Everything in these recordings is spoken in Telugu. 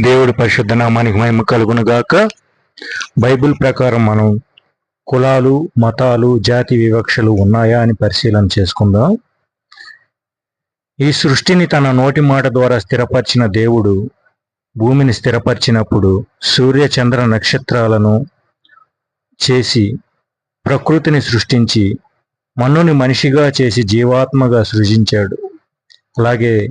దేవుడి పరిశుద్ధ నామానికి మహిమ కలుగునుగాక. బైబిల్ ప్రకారం మనం కులాలు మతాలు జాతి వివక్షలు ఉన్నాయా అని పరిశీలన చేసుకుందాం. ఈ సృష్టిని తన నోటి మాట ద్వారా స్థిరపరిచిన దేవుడు భూమిని స్థిరపరిచినప్పుడు సూర్య చంద్ర నక్షత్రాలను చేసి ప్రకృతిని సృష్టించి మన్నుని మనిషిగా చేసి జీవాత్మగా సృజించాడు. అలాగే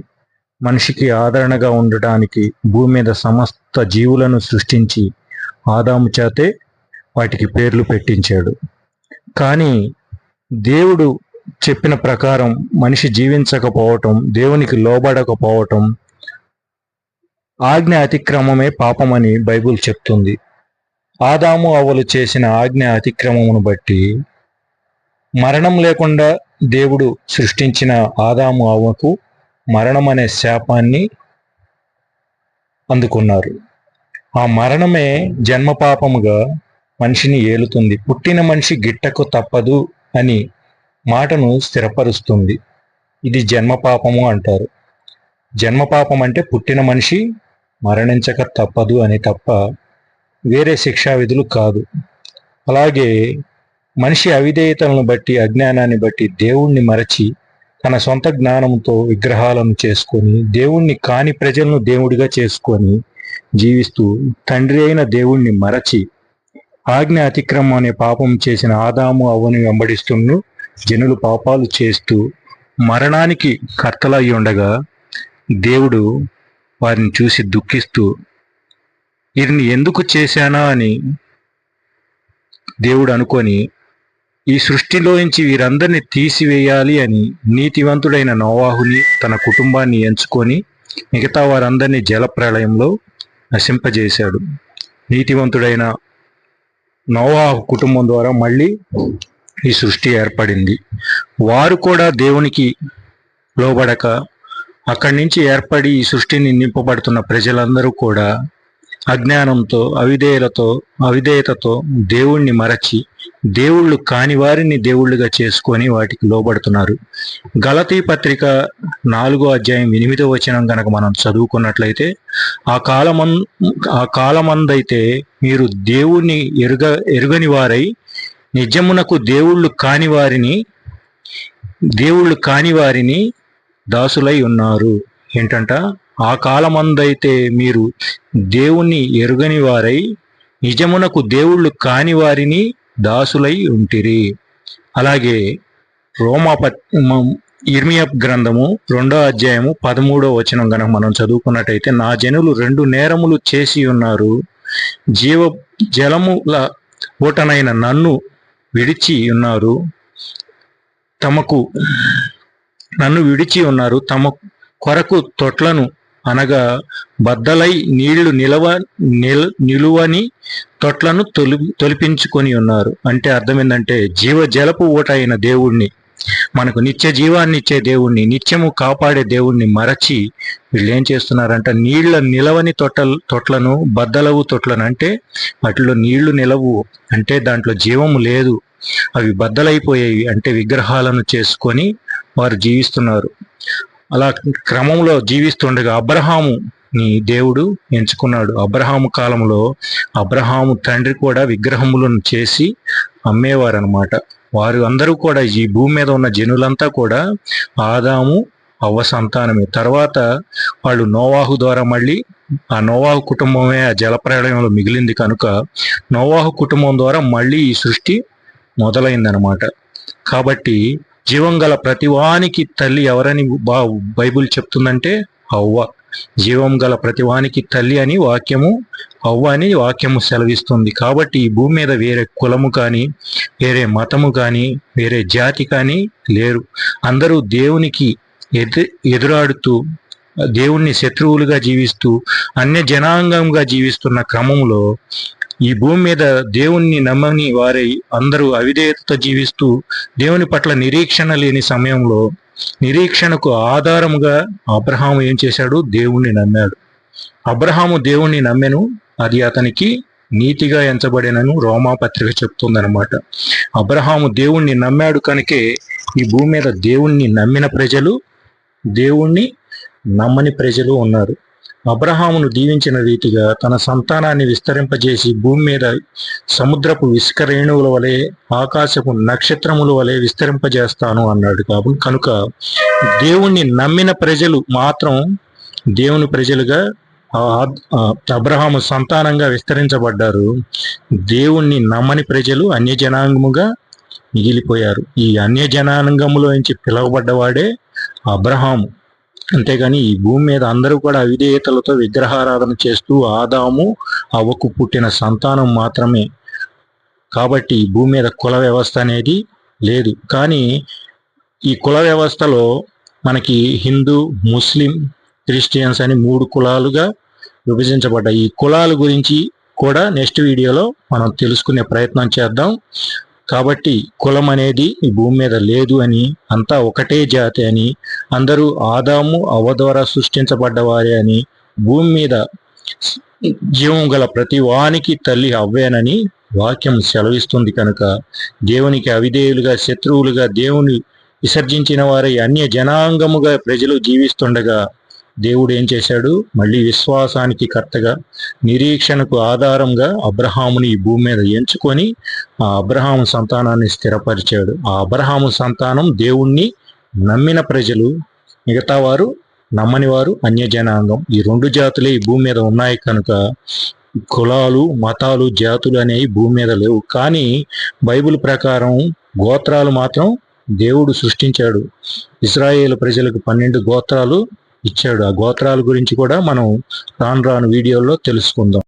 మనిషికి ఆదరణగా ఉండటానికి భూమి మీద సమస్త జీవులను సృష్టించి ఆదాము చేతే వాటికి పేర్లు పెట్టించాడు. కానీ దేవుడు చెప్పిన ప్రకారం మనిషి జీవించకపోవటం దేవునికి లోబడకపోవటం ఆజ్ఞ అతిక్రమమే పాపమని బైబిల్ చెప్తుంది. ఆదాము అవ్వలు చేసిన ఆజ్ఞ అతిక్రమమును బట్టి మరణం లేకుండా దేవుడు సృష్టించిన ఆదాము అవ్వకు మరణం అనే శాపాన్ని అందుకున్నారు. ఆ మరణమే జన్మపాపముగా మనిషిని ఏలుతుంది. పుట్టిన మనిషి గిట్టకు తప్పదు అని మాటను స్థిరపరుస్తుంది. ఇది జన్మపాపము అంటారు. జన్మపాపం అంటే పుట్టిన మనిషి మరణించక తప్పదు అని తప్ప వేరే శిక్షా విధులు కాదు. అలాగే మనిషి అవిధేయతలను బట్టి అజ్ఞానాన్ని బట్టి దేవుణ్ణి మరచి తన సొంత జ్ఞానంతో విగ్రహాలను చేసుకొని దేవుణ్ణి కాని ప్రజలను దేవుడిగా చేసుకొని జీవిస్తూ తండ్రి అయిన దేవుణ్ణి మరచి ఆజ్ఞ అతిక్రమం అనే పాపం చేసిన ఆదాము అవ్వని వెంబడిస్తున్న జనులు పాపాలు చేస్తూ మరణానికి కర్తలయ్యి ఉండగా దేవుడు వారిని చూసి దుఃఖిస్తూ వీరిని ఎందుకు చేశానా? అని దేవుడు అనుకొని ఈ సృష్టిలోంచి వీరందరిని తీసివేయాలి అని నీతివంతుడైన నోవాహుని తన కుటుంబాన్ని ఎంచుకొని మిగతా వారందరినీ జలప్రళయంలో నశింపజేశాడు. నీతివంతుడైన నోవాహు కుటుంబం ద్వారా మళ్ళీ ఈ సృష్టి ఏర్పడింది. వారు కూడా దేవునికి లోబడక అక్కడి నుంచి ఏర్పడి ఈ సృష్టిని నింపబడుతున్న ప్రజలందరూ కూడా అజ్ఞానంతో అవిధేయలతో అవిధేయతతో దేవుణ్ణి మరచి దేవుళ్ళు కాని వారిని దేవుళ్ళుగా చేసుకొని వాటికి లోబడుతున్నారు. గలతీ పత్రిక నాలుగో అధ్యాయం ఎనిమిదో వచనం గనక మనం చదువుకున్నట్లయితే ఆ కాలమన్ ఆ కాలమందైతే మీరు దేవుణ్ణి ఎరుగ ఎరుగని వారై నిజమునకు దేవుళ్ళు కాని వారిని దేవుళ్ళు కాని వారిని దాసులై ఉన్నారు. ఏంటంట? ఆ కాలమందైతే మీరు దేవుణ్ణి ఎరుగని వారై నిజమునకు దేవుళ్ళు కాని వారిని దాసులై ఉంటిరి. అలాగే రోమా ఇర్మియ ఇర్మియా గ్రంథము రెండో అధ్యాయము పదమూడో వచనం గనక మనం చదువుకున్నట్టయితే నా జనులు రెండు నేరములు చేసి ఉన్నారు. జీవ జలముల ఊటనైన నన్ను విడిచి ఉన్నారు. తమకు నన్ను విడిచి ఉన్నారు. తమ కొరకు తొట్లను అనగా బద్దలై నీళ్ళు నిలవ నిల్ నిలువని తొట్లను తొలి తొలిపించుకొని ఉన్నారు. అంటే అర్థం ఏంటంటే జీవ జలపు ఊట అయిన దేవుణ్ణి మనకు నిత్య జీవాన్ని ఇచ్చే దేవుణ్ణి నిత్యము కాపాడే దేవుణ్ణి మరచి వీళ్ళు ఏం చేస్తున్నారంట నీళ్ళ నిలవని తొట్టలు తొట్లను బద్దలవు తొట్లను అంటే వాటిలో నీళ్ళు నిలవు అంటే దాంట్లో జీవము లేదు. అవి బద్దలైపోయేవి అంటే విగ్రహాలను చేసుకొని వారు జీవిస్తున్నారు. అలా క్రమంలో జీవిస్తుండగా అబ్రహాము ని దేవుడు ఎంచుకున్నాడు. అబ్రహాము కాలంలో అబ్రహాము తండ్రి కూడా విగ్రహములను చేసి అమ్మేవారు అనమాట వారు అందరూ కూడా ఈ భూమి మీద ఉన్న జనులంతా కూడా ఆదాము అవ్వ సంతానమే. తర్వాత వాళ్ళు నోవాహు ద్వారా మళ్ళీ ఆ నోవాహు కుటుంబమే ఆ జలప్రళయంలో మిగిలింది కనుక నోవాహు కుటుంబం ద్వారా మళ్ళీ ఈ సృష్టి మొదలైందనమాట కాబట్టి జీవం గల ప్రతివానికి తల్లి ఎవరని బా బైబుల్ చెప్తుందంటే అవ్వ జీవం గల ప్రతివానికి తల్లి అని వాక్యము అవ్వ అని వాక్యము సెలవిస్తుంది. కాబట్టి ఈ భూమి మీద వేరే కులము కానీ వేరే మతము కానీ వేరే జాతి కానీ లేరు. అందరూ దేవునికి ఎదు ఎదురాడుతూ దేవుణ్ణి శత్రువులుగా జీవిస్తూ అన్య జనాంగంగా జీవిస్తున్న క్రమంలో ఈ భూమి మీద దేవుణ్ణి నమ్మని వారై అందరూ అవిధేయతతో జీవిస్తూ దేవుని పట్ల నిరీక్షణ లేని సమయంలో నిరీక్షణకు ఆధారముగా అబ్రహాము ఏం చేశాడు? దేవుణ్ణి నమ్మాడు. అబ్రహాము దేవుణ్ణి నమ్మెను అది అతనికి నీతిగా ఎంచబడినను రోమా పత్రిక చెప్తుందనమాట అబ్రహాము దేవుణ్ణి నమ్మాడు కనుకే ఈ భూమి మీద దేవుణ్ణి నమ్మిన ప్రజలు దేవుణ్ణి నమ్మని ప్రజలు ఉన్నారు. అబ్రహామును దీవించిన రీతిగా తన సంతానాన్ని విస్తరింపజేసి భూమి మీద సముద్రపు విస్కరేణువుల వలె ఆకాశపు నక్షత్రముల వలె విస్తరింపజేస్తాను అన్నాడు కాబట్టి కనుక దేవుణ్ణి నమ్మిన ప్రజలు మాత్రం దేవుని ప్రజలుగా అబ్రహాము సంతానంగా విస్తరించబడ్డారు. దేవుణ్ణి నమ్మని ప్రజలు అన్య జనాంగముగా మిగిలిపోయారు. ఈ అన్య జనాంగములో నుంచి పిలువబడ్డవాడే అబ్రహాము. అంతేగాని ఈ భూమి మీద అందరూ కూడా అవిధేయతలతో విగ్రహారాధన చేస్తూ ఆదాము అవ్వకు పుట్టిన సంతానం మాత్రమే. కాబట్టి భూమి మీద కుల వ్యవస్థ అనేది లేదు. కానీ ఈ కుల వ్యవస్థలో మనకి హిందూ ముస్లిం క్రిస్టియన్స్ అని మూడు కులాలుగా విభజించబడ్డాయి. ఈ కులాల గురించి కూడా నెక్స్ట్ వీడియోలో మనం తెలుసుకునే ప్రయత్నం చేద్దాం. కాబట్టి కులం అనేది ఈ భూమి మీద లేదు అని అంతా ఒకటే జాతి అని అందరూ ఆదాము అవ ద్వారా సృష్టించబడ్డవారే అని భూమి మీద జీవం గల ప్రతి వానికి తల్లి అవ్వేనని వాక్యం సెలవిస్తుంది కనుక దేవునికి అవిధేయులుగా శత్రువులుగా దేవుని విసర్జించిన వారై అన్య జనాంగముగా ప్రజలు జీవిస్తుండగా దేవుడు ఏం చేశాడు? మళ్ళీ విశ్వాసానికి కర్తగా నిరీక్షణకు ఆధారంగా అబ్రహాముని ఈ భూమి మీద ఎంచుకొని ఆ అబ్రహాము సంతానాన్ని స్థిరపరిచాడు. ఆ అబ్రహాము సంతానం దేవుణ్ణి నమ్మిన ప్రజలు మిగతా వారు నమ్మని వారు అన్య జనాంగం ఈ రెండు జాతులే ఈ భూమి మీద ఉన్నాయి కనుక కులాలు మతాలు జాతులు అనేవి భూమి మీద లేవు. కానీ బైబిల్ ప్రకారం గోత్రాలు మాత్రం దేవుడు సృష్టించాడు. ఇస్రాయేల్ ప్రజలకు పన్నెండు గోత్రాలు ఇచ్చాడు. ఆ గోత్రాల గురించి కూడా మనం రాను రాను వీడియోల్లో తెలుసుకుందాం.